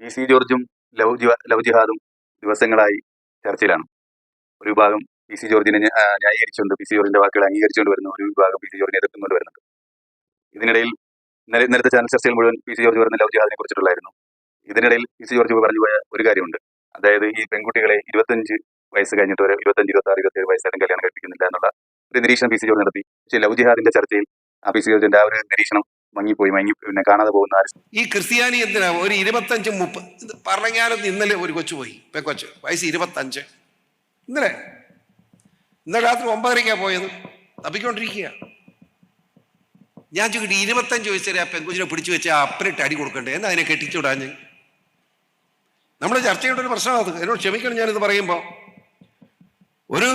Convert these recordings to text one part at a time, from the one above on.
P C ജോർജും love love ജിഹാദും ദിവസങ്ങളായി ചർച്ചയിലാണ്. ഒരു വിഭാഗം പി സി ജോർജിനെ ന്യായീകരിച്ചുകൊണ്ട് പി സി ജോർജിന്റെ വാക്കുകൾ അംഗീകരിച്ചുകൊണ്ട് വരുന്ന. ഒരു വിഭാഗം പി സി ജോർജിനെ എതിർത്തുകൊണ്ട് വരുന്നുണ്ട്. ഇതിനിടയിൽ ഇന്നലത്തെ ചാനൽ ചർച്ചയിൽ മുഴുവൻ പി സി ജോർജ് പറഞ്ഞ ലവ് ജിഹാദിനെ കുറിച്ചിട്ടുള്ളായിരുന്നു ഇതിനിടയിൽ പി സി ജോർജ് പറഞ്ഞു പോയ ഒരു കാര്യമുണ്ട്. അതായത് ഈ പെൺകുട്ടികളെ ഇരുപത്തഞ്ച് വയസ്സ് കഴിഞ്ഞിട്ട് വരെ ഇരുപത്തഞ്ച് ഇരുപത്തി ആറ് ഇരുപത്തി ഏഴ് വയസ്സായിട്ടും കല്യാണം കഴിപ്പിക്കുന്നില്ല എന്നുള്ള ഒരു നിരീക്ഷണം പി സി ജോർജ് നടത്തി. പക്ഷേ ലവ് ജിഹാദിന്റെ ചർച്ചയിൽ ആ പി സി ജോർജിന്റെ ആ ഒരു നിരീക്ഷണം മങ്ങിപ്പോയി മങ്ങി പിന്നെ കാണാതെ പോകുന്ന ഈ ക്രിസ്ത്യാനി എന്തിനാ? ഒരു ഇരുപത്തഞ്ച് മുപ്പത് പറഞ്ഞാലും ഇന്നലെ ഒരു കൊച്ചു പോയി. പെക്കൊച്ച് വയസ്സ് ഇരുപത്തഞ്ച്. ഇന്നലെ. ഇന്നലെ രാത്രി ഒമ്പതരയ്ക്കാണ് പോയത്. തപ്പിക്കൊണ്ടിരിക്കുക ഞാൻ ചോദിക്കട്ടെ ഇരുപത്തഞ്ച് വയസ്സ് വരെ ആ പെങ്കുച്ചിനെ പിടിച്ചു വെച്ച് ആ അപ്പനിട്ട് അടി കൊടുക്കണ്ടേ? എന്നാ അതിനെ കെട്ടിച്ചുവിടാഞ്ഞ് നമ്മൾ ചർച്ച ചെയ്യേണ്ട ഒരു പ്രശ്നമാണ് അത്. എന്നോട് ക്ഷമിക്കണം ഞാനിത് പറയുമ്പോൾ ഒരു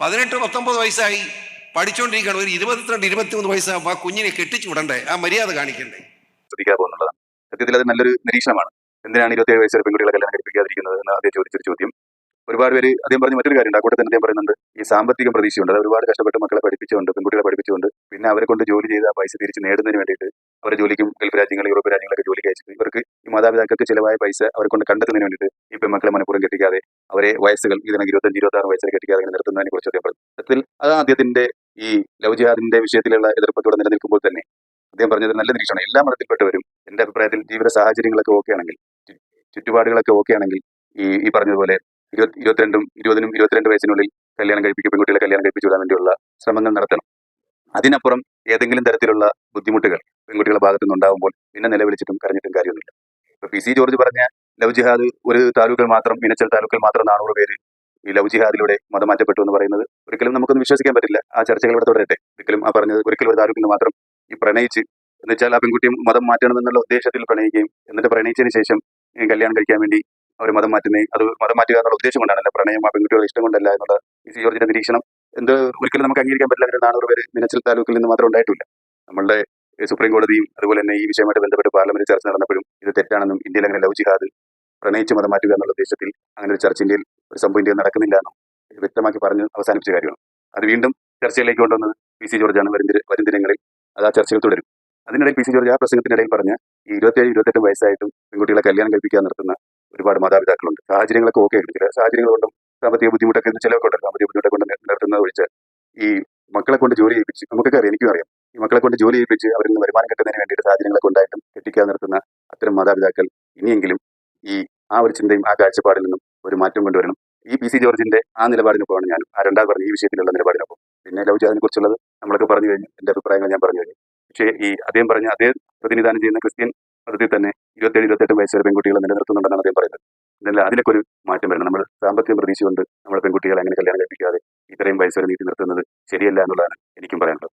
പതിനെട്ട് പത്തൊമ്പത് വയസ്സായി. പഠിച്ചുകൊണ്ടിരിക്കുകയാണ് ഒരു ഇരുപത്തിരണ്ട് ഇരുപത്തിമൂന്ന് വയസ്സാകുമ്പോൾ ആ കുഞ്ഞിനെ കെട്ടിച്ചു വിടണ്ടേ? ആ മര്യാദ കാണിക്കണ്ടേ? ശ്രദ്ധിക്കാതെ പോകുന്നുള്ളതാണ് സത്യത്തിൽ അത് നല്ലൊരു നിരീക്ഷണമാണ്. എന്തിനാണ് ഇരുപത്തിയേഴ് വയസ്സ് വരെ പെൺകുട്ടികളെ കല്യാണം കഴിപ്പിക്കാതിരിക്കുന്നത് എന്ന് അദ്ദേഹം ചോദിച്ചൊരു ചോദ്യം. ഒരുപാട് പേര് അദ്ദേഹം പറഞ്ഞ മറ്റൊരു കാര്യം ആ കൂട്ടത്തിൽ തന്നെ അദ്ദേഹം പറയുന്നുണ്ട് ഈ സാമ്പത്തിക പ്രതീക്ഷയുണ്ട്. അത് ഒരുപാട് കഷ്ടപ്പെട്ട് മക്കളെ പഠിപ്പിച്ചുകൊണ്ട് പെൺകുട്ടികളെ പഠിപ്പിച്ചുകൊണ്ട് പിന്നെ അവരെ കൊണ്ട് ജോലി ചെയ്ത് ആ പൈസ തിരിച്ച് നേടുന്നതിന് വേണ്ടിയിട്ട് അവരെ ജോലിക്കും ഗൾഫ് രാജ്യങ്ങൾ യൂറോപ്പ് രാജ്യങ്ങളൊക്കെ ജോലിക്ക് അയച്ചിട്ട് ഇവർക്ക് ഈ മാതാപിതാക്കൾക്ക് ചിലവായ പൈസ അവരെ കൊണ്ട് കണ്ടെത്തുന്നതിന് വേണ്ടിയിട്ട് ഈ പെൺമക്കളെ മനഃപൂർവം കെട്ടിക്കാതെ അവരെ വയസ്സുകൾ ഇതിനെ ഇരുപത്തഞ്ച് ഇരുപത്തി ആറ് വയസ്സിൽ കെട്ടിക്കാതെ നിർത്തുന്നതിനെ കുറിച്ച് അദ്ദേഹം പറഞ്ഞു. അത് അദ്ദേഹത്തിന്റെ ഈ ലവ് ജിഹാദിന്റെ വിഷയത്തിലുള്ള എതിർപ്പത്തോടെ നിലനിൽക്കുമ്പോൾ തന്നെ അദ്ദേഹം പറഞ്ഞത് നല്ല നിരീക്ഷണം. എല്ലാ മതത്തിൽപ്പെട്ടവരും എന്റെ അഭിപ്രായത്തിൽ ജീവിത സാഹചര്യങ്ങളൊക്കെ ഓക്കെ ആണെങ്കിൽ ചുറ്റുപാടുകളൊക്കെ ഓക്കെ ആണെങ്കിൽ ഈ ഈ പറഞ്ഞതുപോലെ ഇരുപത്തി ഇരുപത്തിരണ്ടും ഇരുപതിനും ഇരുപത്തിരണ്ട് വയസ്സിനുള്ളിൽ കല്യാണം കഴിപ്പിക്കും പെൺകുട്ടികളെ കല്യാണം കഴിപ്പിച്ചു വിടാൻ വേണ്ടിയുള്ള ശ്രമങ്ങൾ നടത്തണം. അതിനപ്പുറം ഏതെങ്കിലും തരത്തിലുള്ള ബുദ്ധിമുട്ടുകൾ പെൺകുട്ടികളുടെ ഭാഗത്തു നിന്നുണ്ടാകുമ്പോൾ പിന്നെ നിലവിളിച്ചിട്ടും കരഞ്ഞിട്ടും കാര്യമൊന്നുമില്ല. ഇപ്പൊ പി സി ജോർജ് പറഞ്ഞ ലവ് ജിഹാദ് ഒരു താലൂക്കിൽ മാത്രം മിനച്ചൽ താലൂക്കിൽ മാത്രം നാനൂറ് പേര് ഈ ലവ് ജിഹാദിലൂടെ മതം മാറ്റപ്പെട്ടു എന്ന് പറയുന്നത് ഒരിക്കലും നമുക്കൊന്നും വിശ്വസിക്കാൻ പറ്റില്ല. ആ ചർച്ചകൾ ഇവിടെ തുടരട്ടെ. ഒരിക്കലും ആ പറഞ്ഞത് ഒരിക്കലും ഒരു താലൂക്കിൽ നിന്ന് മാത്രം ഈ പ്രണയിച്ച് എന്ന് വെച്ചാൽ ആ പെൺകുട്ടിയും മതം മാറ്റണമെന്നുള്ള ഉദ്ദേശത്തിൽ പ്രണയിക്കുകയും എന്നിട്ട് പ്രണയിച്ചതിന് ശേഷം കല്യാണം കഴിക്കാൻ വേണ്ടി അവർ മതം മാറ്റുന്നത് അത് മതം മാറ്റുക എന്നുള്ള ഉദ്ദേശം കൊണ്ടാണല്ല പ്രണയം ആ പെൺകുട്ടികളുടെ ഇഷ്ടം കൊണ്ടല്ല എന്നുള്ള ഈ ജോർജിന്റെ നിരീക്ഷണം. എന്ത് ഒരിക്കലും നമുക്ക് അംഗീകരിക്കാൻ പറ്റില്ല അങ്ങനെ നാനൂറ് പേര് മിനച്ചൽ താലൂക്കിൽ നിന്ന് മാത്രം ഉണ്ടായിട്ടില്ല. നമ്മളുടെ സുപ്രീം കോടതിയും അതുപോലെ തന്നെ ഈ വിഷയമായിട്ട് ബന്ധപ്പെട്ട് പാർലമെന്റ് ചർച്ച നടന്നപ്പോഴും ഇത് തെറ്റാണെന്നും ഇന്ത്യയിൽ അങ്ങനെ ലവ് ജിഹാദ് പ്രണയിച്ച് മതം മാറ്റുക എന്നുള്ള ഉദ്ദേശത്തിൽ അങ്ങനെ ഒരു ചർച്ച ഇന്ത്യയിൽ ഒരു സംഭവം ഇന്ത്യയിൽ നടക്കുന്നില്ല എന്നും വ്യക്തമാക്കി പറഞ്ഞ് അവസാനിപ്പിച്ച കാര്യമാണ്. അത് വീണ്ടും ചർച്ചയിലേക്ക് കൊണ്ടുവന്നത് പി സി ജോർജാണ് വരും വരും ദിനങ്ങളിൽ അത് ആ ചർച്ചകൾ തുടരും. അതിനിടയിൽ പി സി ജോർജ് ആ പ്രസംഗത്തിനിടയിൽ പറഞ്ഞ ഈ ഇരുപത്തിയേഴ് ഇരുപത്തെട്ട് വയസ്സായിട്ടും പെൺകുട്ടികളെ കല്യാണം കഴിപ്പിക്കാൻ നിർത്തുന്ന ഒരുപാട് മാതാപിതാക്കളുണ്ട്. സാഹചര്യങ്ങളൊക്കെ ഓക്കെ ആയിട്ടില്ല സാഹചര്യങ്ങൾ കൊണ്ടും സാമ്പത്തിക ബുദ്ധിമുട്ടൊക്കെ ചിലവൊക്കെ ഉണ്ട്. സാമ്പത്തിക ബുദ്ധിമുട്ടൊക്കെ കൊണ്ട് നിർ- നിർത്തുന്നത് ഒഴിച്ച് ഈ മക്കളെ കൊണ്ട് ജോലി ചെയ്യിപ്പിച്ച് നമുക്കൊക്കെ അറിയാം എനിക്കും അറിയാം. ഈ മക്കളെ കൊണ്ട് ജോലി ചെയ്യിപ്പിച്ച് അവരിൽ നിന്ന് വരുമാനം കിട്ടുന്നതിന് വേണ്ടിയിട്ട് സാഹചര്യങ്ങളൊക്കെ ഉണ്ടായിട്ടും കെട്ടിക്കാൻ നിർത്തുന്ന അത്തരം മാതാപിതാക്കൾ ഇനിയെങ്കിലും ഈ ആ ഒരു ചിന്തയും ആ കാഴ്ചപ്പാടിൽ നിന്നും ഒരു മാറ്റം കൊണ്ടുവരണം. ഈ പി സി ജോർജിന്റെ ആ നിലപാടിനൊപ്പമാണ് ഞാനും. ആ രണ്ടാം പറഞ്ഞ ഈ വിഷയത്തിലുള്ള നിലപാടിനൊപ്പം. പിന്നെ ലവ് ജാതിനെ കുറിച്ചുള്ളത് നമ്മളൊക്കെ പറഞ്ഞു കഴിഞ്ഞു. എന്റെ അഭിപ്രായങ്ങൾ ഞാൻ പറഞ്ഞു കഴിഞ്ഞു. പക്ഷേ ഈ അദ്ദേഹം പറഞ്ഞ അതേ പ്രതിനിധാനം ചെയ്യുന്ന ക്രിസ്ത്യൻ മതത്തിൽ തന്നെ ഇരുപത്തേഴ് ഇരുപത്തെട്ട് വയസ്സ് വരെ പെൺകുട്ടികളെ നിലനിർത്തുന്നുണ്ടെന്നാണ് അദ്ദേഹം പറയുന്നത്. ഇതല്ല അതിലൊക്കെ ഒരു മാറ്റം വരണം. നമ്മൾ സാമ്പത്തികം പ്രതീക്ഷിച്ചുകൊണ്ട് നമ്മൾ പെൺകുട്ടികളെ അങ്ങനെ കല്യാണം കഴിപ്പിക്കാതെ ഇത്രയും വയസ്സ് വരെ നീട്ടി നിർത്തുന്നത് ശരിയല്ല എന്നുള്ളതാണ് എനിക്കും പറയാനുള്ളത്.